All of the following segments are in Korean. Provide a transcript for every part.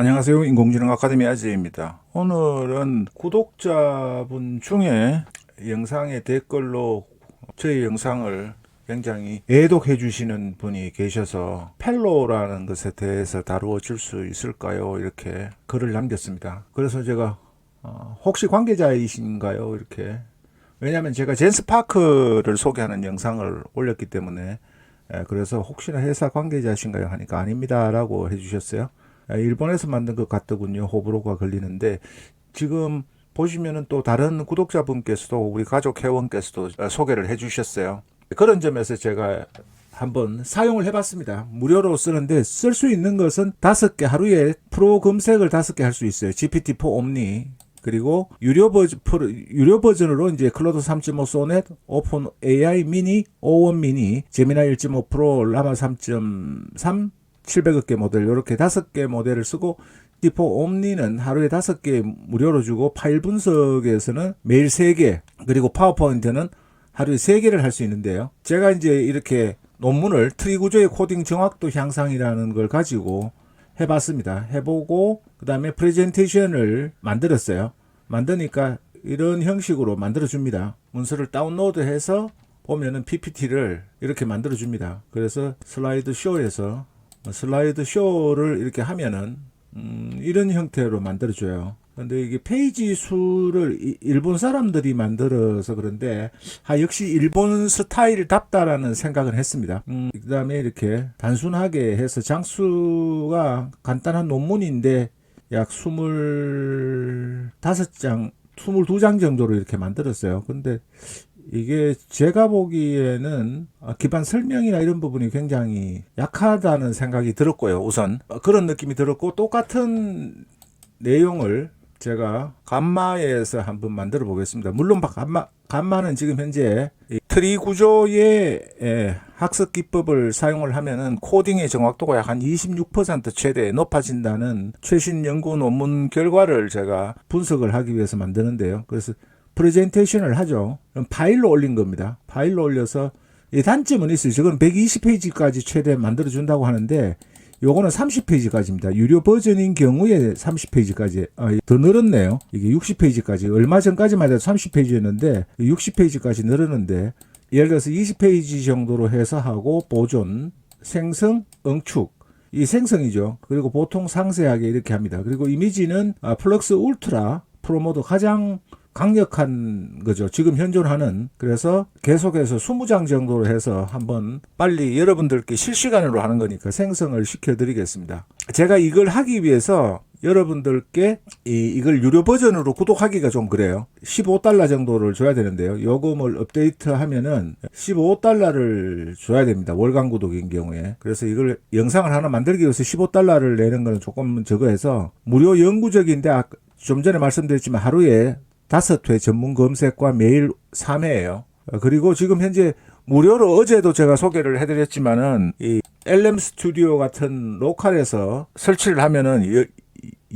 안녕하세요. 인공지능 아카데미 아재입니다. 오늘은 구독자분 중에 영상의 댓글로 저희 영상을 굉장히 애독해 주시는 분이 계셔서 펠로라는 것에 대해서 다루어 줄수 있을까요? 이렇게 글을 남겼습니다. 그래서 제가 어, 혹시 관계자이신가요? 이렇게 왜냐하면 제가 젠스파크를 소개하는 영상을 올렸기 때문에 예, 그래서 혹시나 회사 관계자신가요? 하니까 아닙니다라고 해주셨어요. 아, 일본에서 만든 것 같더군요. 호불호가 걸리는데 지금 보시면은 또 다른 구독자분께서도 우리 가족 회원께서도 어, 소개를 해주셨어요. 그런 점에서 제가 한번 사용을 해봤습니다. 무료로 쓰는데 쓸 수 있는 것은 다섯 개 하루에 프로 검색을 다섯 개 할 수 있어요. GPT-4 옴니 그리고 유료 버전 유료 버전으로 이제 클로드 3.5 소넷, 오픈 AI 미니, O1 미니, 제미나 1.5 프로, 라마 3.3 700억 개 모델 이렇게 다섯 개 모델을 쓰고 디포 옴니는 하루에 다섯 개 무료로 주고 파일 분석에서는 매일 세 개 그리고 파워포인트는 하루에 세 개를 할 수 있는데요. 제가 이제 이렇게 논문을 트리 구조의 코딩 정확도 향상이라는 걸 가지고 해봤습니다. 해보고 그 다음에 프레젠테이션을 만들었어요. 만드니까 이런 형식으로 만들어 줍니다. 문서를 다운로드해서 보면은 PPT를 이렇게 만들어 줍니다. 그래서 슬라이드 쇼에서 슬라이드 쇼를 이렇게 하면은 음, 이런 형태로 만들어 줘요. 근데 이게 페이지 수를 이- 일본 사람들이 만들어서 그런데 아 역시 일본 스타일답다라는 생각을 했습니다. 음, 그다음에 이렇게 단순하게 해서 장수가 간단한 논문인데 약 25장, 22장 정도로 이렇게 만들었어요. 근데 이게 제가 보기에는 아, 기반 설명이나 이런 부분이 굉장히 약하다는 생각이 들었고요. 우선 어, 그런 느낌이 들었고 똑같은 내용을 제가 감마에서 한번 만들어 보겠습니다. 물론 감마 감마는 지금 현재 이 트리 구조의 예, 학습 기법을 사용을 하면은 코딩의 정확도가 약 한 26% 최대 높아진다는 최신 연구 논문 결과를 제가 분석을 하기 위해서 만드는데요. 그래서 프레젠테이션을 하죠. 그럼 파일로 올린 겁니다. 파일로 올려서 이 단점은 있어요. 저건 120페이지까지 최대 만들어 준다고 하는데 요거는 30페이지까지입니다. 유료 버전인 경우에 30페이지까지 아, 더 늘었네요. 이게 60페이지까지 얼마 전까지만 해도 30페이지였는데 60페이지까지 늘었는데 예를 들어서 20페이지 정도로 해서 하고 보존, 생성, 응축 이 생성이죠. 그리고 보통 상세하게 이렇게 합니다. 그리고 이미지는 아, 플럭스 울트라 프로모드 가장 강력한 거죠. 지금 현존하는. 그래서 계속해서 20장 정도로 해서 한번 빨리 여러분들께 실시간으로 하는 거니까 생성을 시켜드리겠습니다. 제가 이걸 하기 위해서 여러분들께 이, 이걸 유료 버전으로 구독하기가 좀 그래요. 15달러 정도를 줘야 되는데요. 요금을 업데이트 하면은 15달러를 줘야 됩니다. 월간 구독인 경우에. 그래서 이걸 영상을 하나 만들기 위해서 15달러를 내는 건 조금 적어해서 무료 영구적인데 아, 좀 전에 말씀드렸지만 하루에 다섯 회 전문 검색과 매일 3회예요. 그리고 지금 현재 무료로 어제도 제가 소개를 해드렸지만은 이 LM 스튜디오 같은 로컬에서 설치를 하면은 여-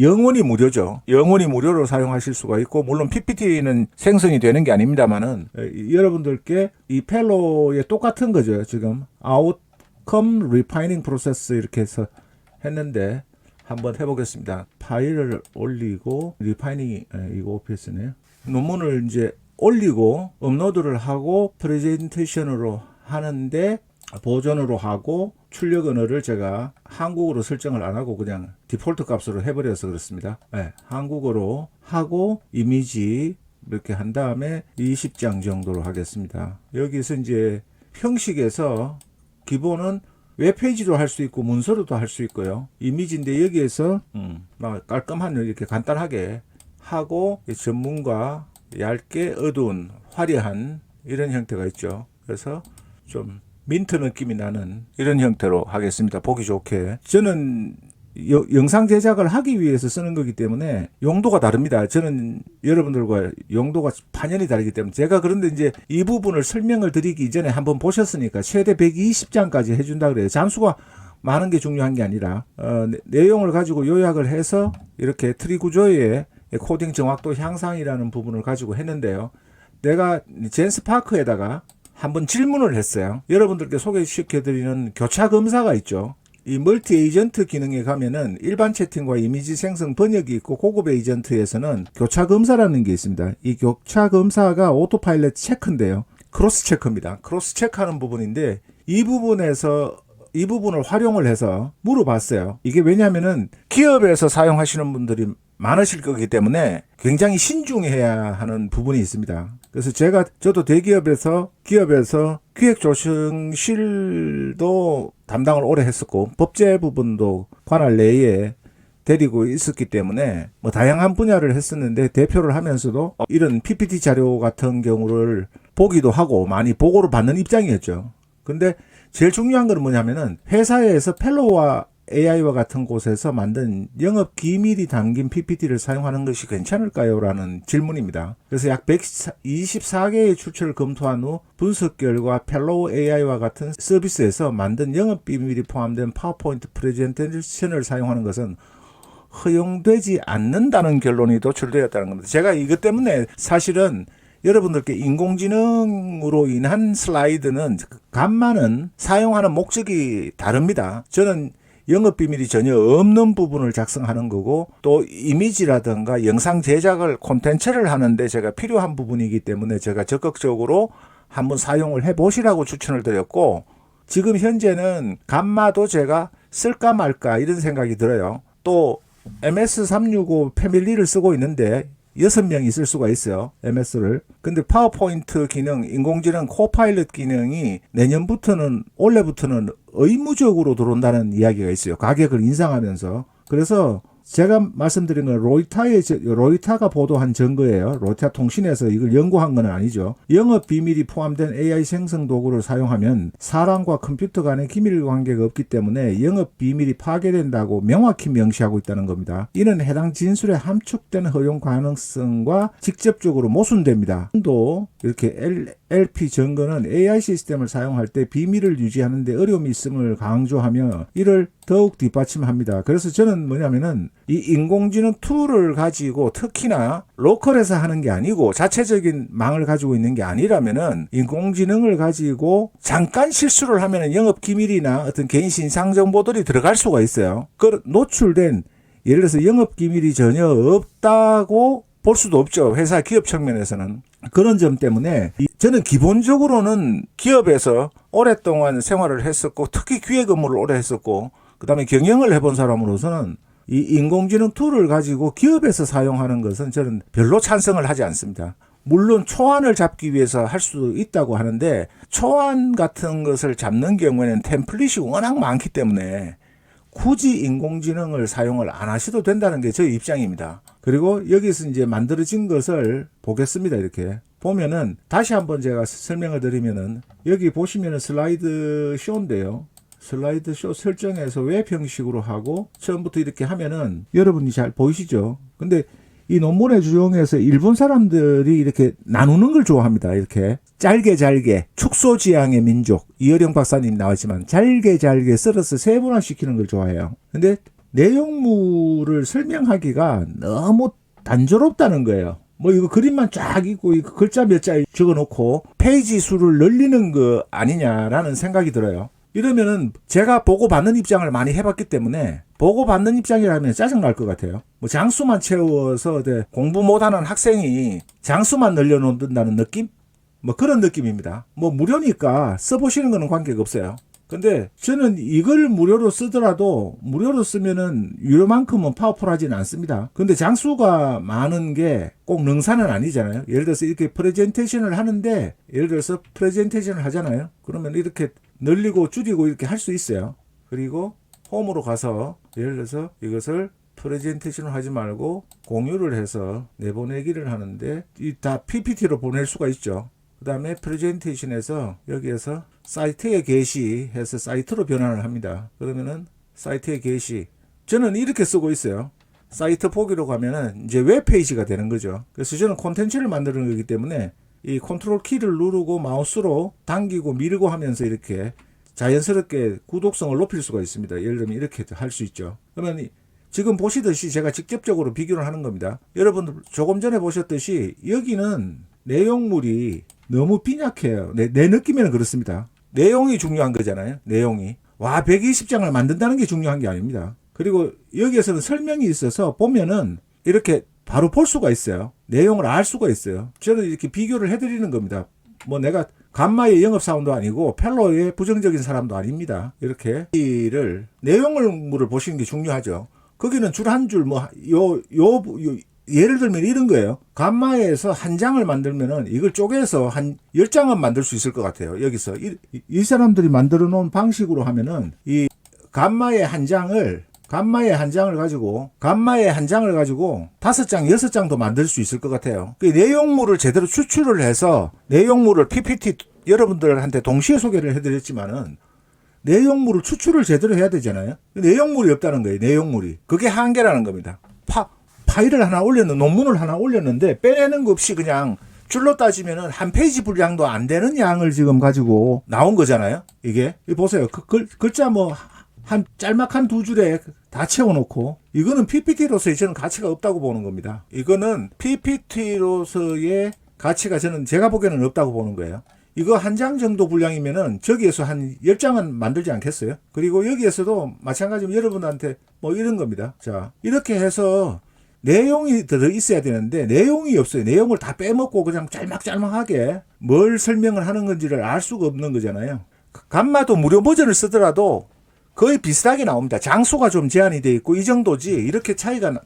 영원히 무료죠. 영원히 무료로 사용하실 수가 있고 물론 PPT는 생성이 되는 게 아닙니다만은 어, 여러분들께 이 펠로의 똑같은 거죠. 지금 아웃컴 리파이닝 프로세스 이렇게 해서 했는데 한번 해보겠습니다. 파일을 올리고 리파이닝이 예, 이거 OPS네요. 논문을 이제 올리고 업로드를 하고 프레젠테이션으로 하는데 보존으로 하고 출력 언어를 제가 한국어로 설정을 안 하고 그냥 디폴트 값으로 해버려서 그렇습니다. 예, 한국어로 하고 이미지 이렇게 한 다음에 20장 정도로 하겠습니다. 여기서 이제 형식에서 기본은 웹페이지로 할수 있고 문서로도 할 수 있고요. 이미지인데 여기에서 음, 막 깔끔한 이렇게 간단하게 하고 이 전문가 얇게 어두운 화려한 이런 형태가 있죠. 그래서 좀 민트 느낌이 나는 이런 형태로 하겠습니다. 보기 좋게. 저는 여- 영상 제작을 하기 위해서 쓰는 거기 때문에 용도가 다릅니다. 저는 여러분들과 용도가 판연히 다르기 때문에 제가 그런데 이제 이 부분을 설명을 드리기 전에 한번 보셨으니까 최대 120장까지 해준다 그래요. 잠수가 많은 게 중요한 게 아니라 어, 내- 내용을 가지고 요약을 해서 이렇게 트리 구조의 코딩 정확도 향상이라는 부분을 가지고 했는데요. 내가 젠스파크에다가 한번 질문을 했어요. 여러분들께 소개시켜드리는 교차 검사가 있죠. 이 멀티 에이전트 기능에 가면은 일반 채팅과 이미지 생성 번역이 있고 고급 에이전트에서는 교차 검사라는 게 있습니다. 이 교차 검사가 오토파일럿 체크인데요. 크로스 체크입니다. 크로스 체크하는 부분인데 이 부분에서 이 부분을 활용을 해서 물어봤어요. 이게 왜냐하면은 기업에서 사용하시는 분들이 많으실 거기 때문에 굉장히 신중해야 하는 부분이 있습니다. 그래서 제가 저도 대기업에서 기업에서 기획 조정실도 담당을 오래 했었고 법제 부분도 관할 내에 데리고 있었기 때문에 뭐 다양한 분야를 했었는데 대표를 하면서도 이런 PPT 자료 같은 경우를 보기도 하고 많이 보고를 받는 입장이었죠. 근데 제일 중요한 건 뭐냐면은 회사에서 펠로우와 AI와 같은 곳에서 만든 영업 기밀이 담긴 PPT를 사용하는 것이 괜찮을까요? 라는 질문입니다. 그래서 약 124개의 추천을 검토한 후 분석 결과 펠로우 AI와 같은 서비스에서 만든 영업 비밀이 포함된 파워포인트 프레젠테이션을 사용하는 것은 허용되지 않는다는 결론이 도출되었다는 겁니다. 제가 이것 때문에 사실은 여러분들께 인공지능으로 인한 슬라이드는 간만은 사용하는 목적이 다릅니다. 저는 영업 비밀이 전혀 없는 부분을 작성하는 거고 또 이미지라든가 영상 제작을 콘텐츠를 하는데 제가 필요한 부분이기 때문에 제가 적극적으로 한번 사용을 해 보시라고 추천을 드렸고 지금 현재는 감마도 제가 쓸까 말까 이런 생각이 들어요. 또 MS365 패밀리를 쓰고 있는데 여섯 명이 쓸 수가 있어요. MS를. 근데 파워포인트 기능, 인공지능 코파일럿 기능이 내년부터는, 올해부터는 의무적으로 들어온다는 이야기가 있어요. 가격을 인상하면서. 그래서 제가 말씀드린 건 로이타의 로이타가 보도한 증거예요. 로이타 통신에서 이걸 연구한 건 아니죠. 영업 비밀이 포함된 AI 생성 도구를 사용하면 사람과 컴퓨터 간의 기밀 관계가 없기 때문에 영업 비밀이 파괴된다고 명확히 명시하고 있다는 겁니다. 이는 해당 진술의 함축된 허용 가능성과 직접적으로 모순됩니다. 또 이렇게 LP 증거는 AI 시스템을 사용할 때 비밀을 유지하는 데 어려움이 있음을 강조하며 이를 더욱 뒷받침합니다. 그래서 저는 뭐냐면은 이 인공지능 툴을 가지고 특히나 로컬에서 하는 게 아니고 자체적인 망을 가지고 있는 게 아니라면은 인공지능을 가지고 잠깐 실수를 하면은 영업 기밀이나 어떤 개인 신상 정보들이 들어갈 수가 있어요. 그 노출된 예를 들어서 영업 기밀이 전혀 없다고 볼 수도 없죠. 회사 기업 측면에서는. 그런 점 때문에 저는 기본적으로는 기업에서 오랫동안 생활을 했었고 특히 기획 업무를 오래 했었고 그다음에 경영을 해본 사람으로서는 이 인공지능 툴을 가지고 기업에서 사용하는 것은 저는 별로 찬성을 하지 않습니다. 물론 초안을 잡기 위해서 할수 있다고 하는데 초안 같은 것을 잡는 경우에는 템플릿이 워낙 많기 때문에 굳이 인공지능을 사용을 안 하셔도 된다는 게 저희 입장입니다. 그리고 여기서 이제 만들어진 것을 보겠습니다. 이렇게 보면은 다시 한번 제가 설명을 드리면은 여기 보시면은 슬라이드 쇼인데요. 슬라이드 쇼 설정에서 웹 형식으로 하고 처음부터 이렇게 하면은 여러분이 잘 보이시죠? 근데 이 논문의 주용에서 일본 사람들이 이렇게 나누는 걸 좋아합니다. 이렇게 짧게 잘게 축소 지향의 민족 이어령 박사님 나왔지만 잘게 잘게 썰어서 세분화시키는 걸 좋아해요. 근데 내용물을 설명하기가 너무 단조롭다는 거예요. 뭐 이거 그림만 쫙 있고 이거 글자 몇 자 적어놓고 페이지 수를 늘리는 거 아니냐라는 생각이 들어요. 이러면은 제가 보고 받는 입장을 많이 해봤기 때문에 보고 받는 입장이라면 짜증 날 것 같아요. 뭐 장수만 채워서 공부 못하는 학생이 장수만 늘려놓는다는 느낌? 뭐 그런 느낌입니다. 뭐 무료니까 써보시는 거는 관계가 없어요. 근데 저는 이걸 무료로 쓰더라도 무료로 쓰면은 유료만큼은 파워풀하지는 않습니다. 근데 장수가 많은 게 꼭 능사는 아니잖아요. 예를 들어서 이렇게 프레젠테이션을 하는데 예를 들어서 프레젠테이션을 하잖아요. 그러면 이렇게 늘리고 줄이고 이렇게 할 수 있어요. 그리고 홈으로 가서 예를 들어서 이것을 프레젠테이션을 하지 말고 공유를 해서 내보내기를 하는데 이 다 PPT로 보낼 수가 있죠. 그 다음에 프레젠테이션에서 여기에서 사이트에 게시해서 사이트로 변환을 합니다. 그러면은 사이트에 게시. 저는 이렇게 쓰고 있어요. 사이트 보기로 가면은 이제 웹페이지가 되는 거죠. 그래서 저는 콘텐츠를 만드는 거기 때문에 이 컨트롤 키를 누르고 마우스로 당기고 밀고 하면서 이렇게 자연스럽게 구독성을 높일 수가 있습니다. 예를 들면 이렇게 할 수 있죠. 그러면 지금 보시듯이 제가 직접적으로 비교를 하는 겁니다. 여러분들 조금 전에 보셨듯이 여기는 내용물이 너무 빈약해요. 내, 내 느낌에는 그렇습니다. 내용이 중요한 거잖아요. 내용이. 와 120장을 만든다는 게 중요한 게 아닙니다. 그리고 여기에서는 설명이 있어서 보면은 이렇게 바로 볼 수가 있어요. 내용을 알 수가 있어요. 저는 이렇게 비교를 해드리는 겁니다. 뭐 내가 감마의 영업사원도 아니고 펠로의 부정적인 사람도 아닙니다. 이렇게 이를 내용물을 보시는 게 중요하죠. 거기는 줄 한 줄 뭐 요 요 예를 들면 이런 거예요. 감마에서 한 장을 만들면은 이걸 쪼개서 한 열장은 만들 수 있을 것 같아요. 여기서 이, 이- 이 사람들이 만들어 놓은 방식으로 하면은 이 감마의 한 장을 감마의 한 장을 가지고 감마의 한 장을 가지고 다섯 장, 여섯 장도 만들 수 있을 것 같아요. 그 내용물을 제대로 추출을 해서 내용물을 PPT 여러분들한테 동시에 소개를 해드렸지만은 내용물을 추출을 제대로 해야 되잖아요. 내용물이 없다는 거예요. 내용물이 그게 한계라는 겁니다. 파 파일을 하나 올렸는 논문을 하나 올렸는데 빼내는 거 없이 그냥 줄로 따지면은 한 페이지 분량도 안 되는 양을 지금 가지고 나온 거잖아요. 이게 이 보세요. 그 글, 글자 뭐 한 짤막한 두 줄에 다 채워놓고 이거는 PPT로서의 저는 가치가 없다고 보는 겁니다. 이거는 PPT로서의 가치가 저는 제가 보기에는 없다고 보는 거예요. 이거 한 장 정도 분량이면은 저기에서 한 10장은 만들지 않겠어요? 그리고 여기에서도 마찬가지로 여러분한테 뭐 이런 겁니다. 자, 이렇게 해서 내용이 들어 있어야 되는데 내용이 없어요. 내용을 다 빼먹고 그냥 짤막짤막하게 뭘 설명을 하는 건지를 알 수가 없는 거잖아요. 감마도 무료 버전을 쓰더라도 거의 비슷하게 나옵니다. 장수가 좀 제한이 돼 있고 이 정도지 이렇게 차이가 나-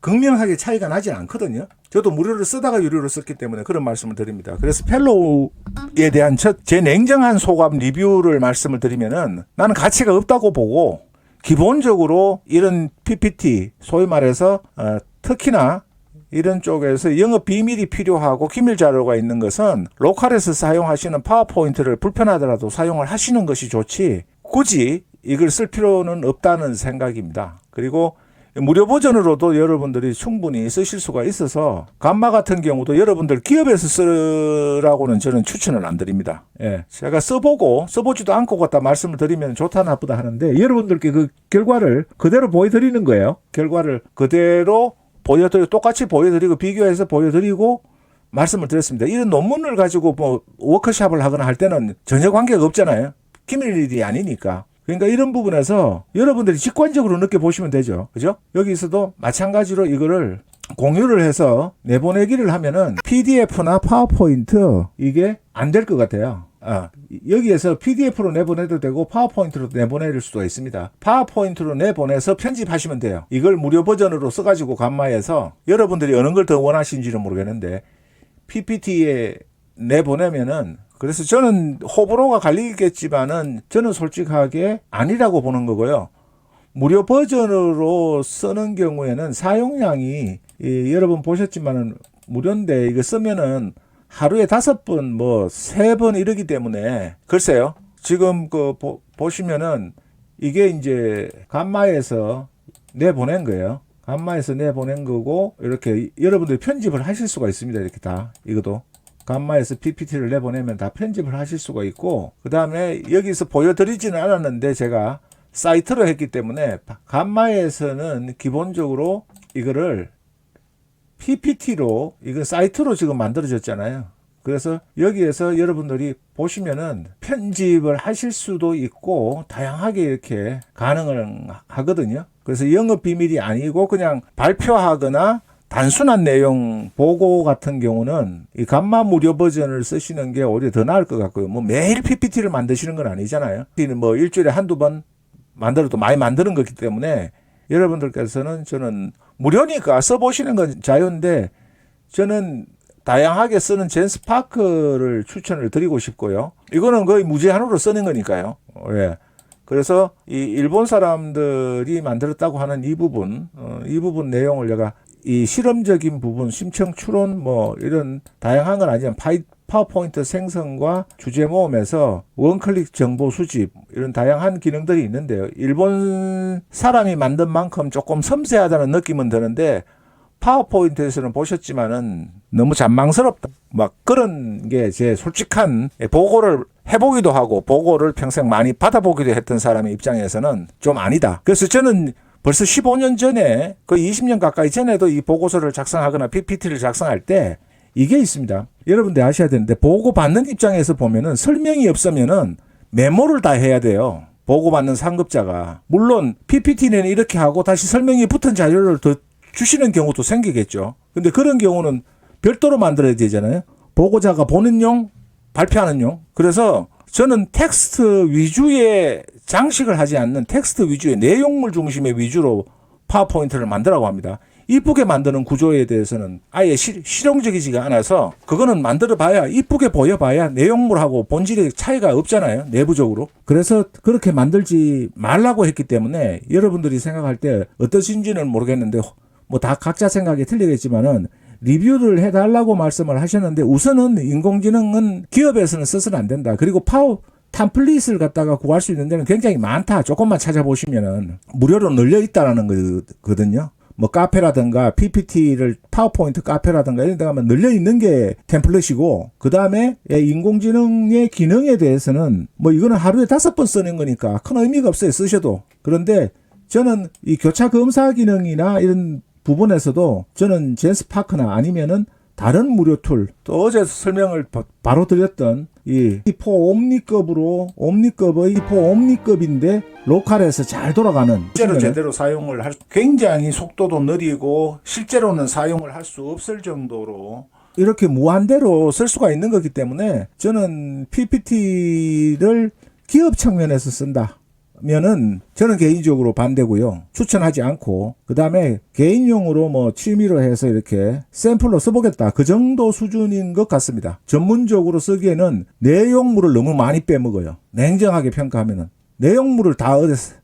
극명하게 차이가 나진 않거든요. 저도 무료를 쓰다가 유료를 썼기 때문에 그런 말씀을 드립니다. 그래서 펠로우에 대한 첫 제 냉정한 소감 리뷰를 말씀을 드리면은 나는 가치가 없다고 보고 기본적으로 이런 PPT 소위 말해서 어, 특히나 이런 쪽에서 영업 비밀이 필요하고 기밀 자료가 있는 것은 로컬에서 사용하시는 파워포인트를 불편하더라도 사용을 하시는 것이 좋지 굳이 이걸 쓸 필요는 없다는 생각입니다. 그리고 무료 버전으로도 여러분들이 충분히 쓰실 수가 있어서 감마 같은 경우도 여러분들 기업에서 쓰라고는 저는 추천을 안 드립니다. 예. 제가 써보고 써보지도 않고 갖다 말씀을 드리면 좋다 나쁘다 하는데 여러분들께 그 결과를 그대로 보여드리는 거예요. 결과를 그대로 보여드리고 똑같이 보여드리고 비교해서 보여드리고 말씀을 드렸습니다. 이런 논문을 가지고 뭐 워크샵을 하거나 할 때는 전혀 관계가 없잖아요. 기밀일이 아니니까. 그러니까 이런 부분에서 여러분들이 직관적으로 느껴보시면 되죠. 그죠? 여기서도 마찬가지로 이거를 공유를 해서 내보내기를 하면은 PDF나 파워포인트 이게 안 될 것 같아요. 아, 여기에서 PDF로 내보내도 되고 파워포인트로 내보낼 수도 있습니다. 파워포인트로 내보내서 편집하시면 돼요. 이걸 무료 버전으로 써가지고 감마해서 여러분들이 어느 걸 더 원하시는지는 모르겠는데 PPT에 내보내면은 그래서 저는 호불호가 갈리겠지만은 저는 솔직하게 아니라고 보는 거고요. 무료 버전으로 쓰는 경우에는 사용량이 이, 여러분 보셨지만은 무료인데 이거 쓰면은 하루에 다섯 번, 뭐 세 번 이러기 때문에 글쎄요. 지금 그 보, 보시면은 이게 이제 감마에서 내보낸 거예요. 감마에서 내보낸 거고 이렇게 여러분들이 편집을 하실 수가 있습니다. 이렇게 다 이것도 감마에서 PPT를 내보내면 다 편집을 하실 수가 있고 그 다음에 여기서 보여드리지는 않았는데 제가 사이트로 했기 때문에 감마에서는 기본적으로 이거를 PPT로 이건 사이트로 지금 만들어졌잖아요. 그래서 여기에서 여러분들이 보시면은 편집을 하실 수도 있고 다양하게 이렇게 가능을 하거든요. 그래서 영업 비밀이 아니고 그냥 발표하거나 단순한 내용 보고 같은 경우는 이 감마 무료 버전을 쓰시는 게 오히려 더 나을 것 같고요. 뭐 매일 PPT를 만드시는 건 아니잖아요. 뭐 일주일에 한두 번 만들어도 많이 만드는 거기 때문에 여러분들께서는 저는 무료니까 써보시는 건 자유인데 저는 다양하게 쓰는 젠스파크를 추천을 드리고 싶고요. 이거는 거의 무제한으로 쓰는 거니까요. 예. 그래서 이 일본 사람들이 만들었다고 하는 이 부분, 어, 이 부분 내용을 내가 이 실험적인 부분, 심층 추론 뭐 이런 다양한 건 아니지만 파이, 파워포인트 생성과 주제 모음에서 원클릭 정보 수집 이런 다양한 기능들이 있는데요. 일본 사람이 만든 만큼 조금 섬세하다는 느낌은 드는데 파워포인트에서는 보셨지만은 너무 잔망스럽다. 막 그런 게 제 솔직한 보고를 해보기도 하고 보고를 평생 많이 받아보기도 했던 사람의 입장에서는 좀 아니다. 그래서 저는 벌써 15년 전에 그 20년 가까이 전에도 이 보고서를 작성하거나 PPT를 작성할 때 이게 있습니다. 여러분들 아셔야 되는데 보고 받는 입장에서 보면은 설명이 없으면은 메모를 다 해야 돼요. 보고받는 상급자가 물론 PPT는 이렇게 하고 다시 설명이 붙은 자료를 더 주시는 경우도 생기겠죠. 근데 그런 경우는 별도로 만들어야 되잖아요. 보고자가 보는 용, 발표하는 용. 그래서 저는 텍스트 위주의 장식을 하지 않는 텍스트 위주의 내용물 중심의 위주로 파워포인트를 만들라고 합니다. 이쁘게 만드는 구조에 대해서는 아예 실, 실용적이지가 않아서 그거는 만들어 봐야 이쁘게 보여 봐야 내용물하고 본질의 차이가 없잖아요. 내부적으로. 그래서 그렇게 만들지 말라고 했기 때문에 여러분들이 생각할 때 어떠신지는 모르겠는데 뭐 다 각자 생각이 틀리겠지만은 리뷰를 해달라고 말씀을 하셨는데 우선은 인공지능은 기업에서는 써서는 안 된다. 그리고 파워 탐플릿을 갖다가 구할 수 있는 데는 굉장히 많다. 조금만 찾아보시면은 무료로 널려 있다라는 거거든요. 뭐 카페라든가 PPT를 파워포인트 카페라든가 이런 데 가면 널려 있는 게 템플릿이고 그 다음에 인공지능의 기능에 대해서는 뭐 이거는 하루에 다섯 번 쓰는 거니까 큰 의미가 없어요 쓰셔도. 그런데 저는 이 교차 검사 기능이나 이런 부분에서도 저는 젠스파크나 아니면은 다른 무료 툴, 또 어제 설명을 바- 바로 드렸던 이 히포 옴니급으로 옴니급의 히포 옴니급인데 로컬에서 잘 돌아가는 실제로 제대로 사용을 할 수- 굉장히 속도도 느리고 실제로는 사용을 할 수 없을 정도로 이렇게 무한대로 쓸 수가 있는 거기 때문에 저는 PPT를 기업 측면에서 쓴다. 면은 저는 개인적으로 반대고요. 추천하지 않고 그다음에 개인용으로 뭐 취미로 해서 이렇게 샘플로 써보겠다. 그 정도 수준인 것 같습니다. 전문적으로 쓰기에는 내용물을 너무 많이 빼먹어요. 냉정하게 평가하면은 내용물을 다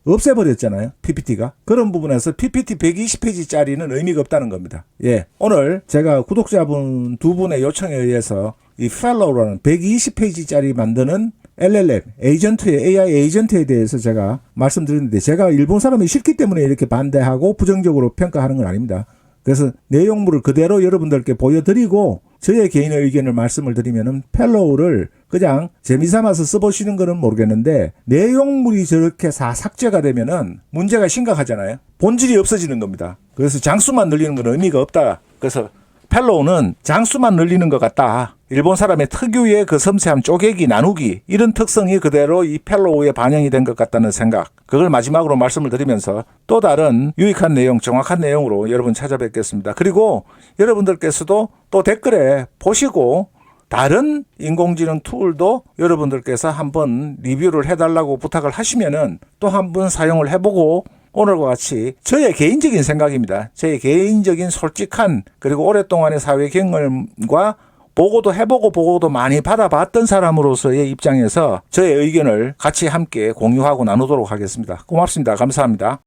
없애버렸잖아요. PPT가. 그런 부분에서 PPT 120페이지짜리는 의미가 없다는 겁니다. 예. 오늘 제가 구독자분 두 분의 요청에 의해서 이 펠로우라는 120페이지짜리 만드는 LLM 에이전트의 AI 에이전트에 대해서 제가 말씀드렸는데 제가 일본 사람이 싫기 때문에 이렇게 반대하고 부정적으로 평가하는 건 아닙니다. 그래서 내용물을 그대로 여러분들께 보여드리고 저의 개인의 의견을 말씀을 드리면은 펠로우를 그냥 재미삼아서 써보시는 거는 모르겠는데 내용물이 저렇게 다 삭제가 되면은 문제가 심각하잖아요. 본질이 없어지는 겁니다. 그래서 장수만 늘리는 건 의미가 없다. 그래서 펠로우는 장수만 늘리는 것 같다. 일본 사람의 특유의 그 섬세함 쪼개기, 나누기 이런 특성이 그대로 이 펠로우에 반영이 된 것 같다는 생각. 그걸 마지막으로 말씀을 드리면서 또 다른 유익한 내용, 정확한 내용으로 여러분 찾아뵙겠습니다. 그리고 여러분들께서도 또 댓글에 보시고 다른 인공지능 툴도 여러분들께서 한번 리뷰를 해달라고 부탁을 하시면은 또 한번 사용을 해보고 오늘과 같이 저의 개인적인 생각입니다. 저의 개인적인 솔직한 그리고 오랫동안의 사회 경험과 보고도 해보고 보고도 많이 받아봤던 사람으로서의 입장에서 저의 의견을 같이 함께 공유하고 나누도록 하겠습니다. 고맙습니다. 감사합니다.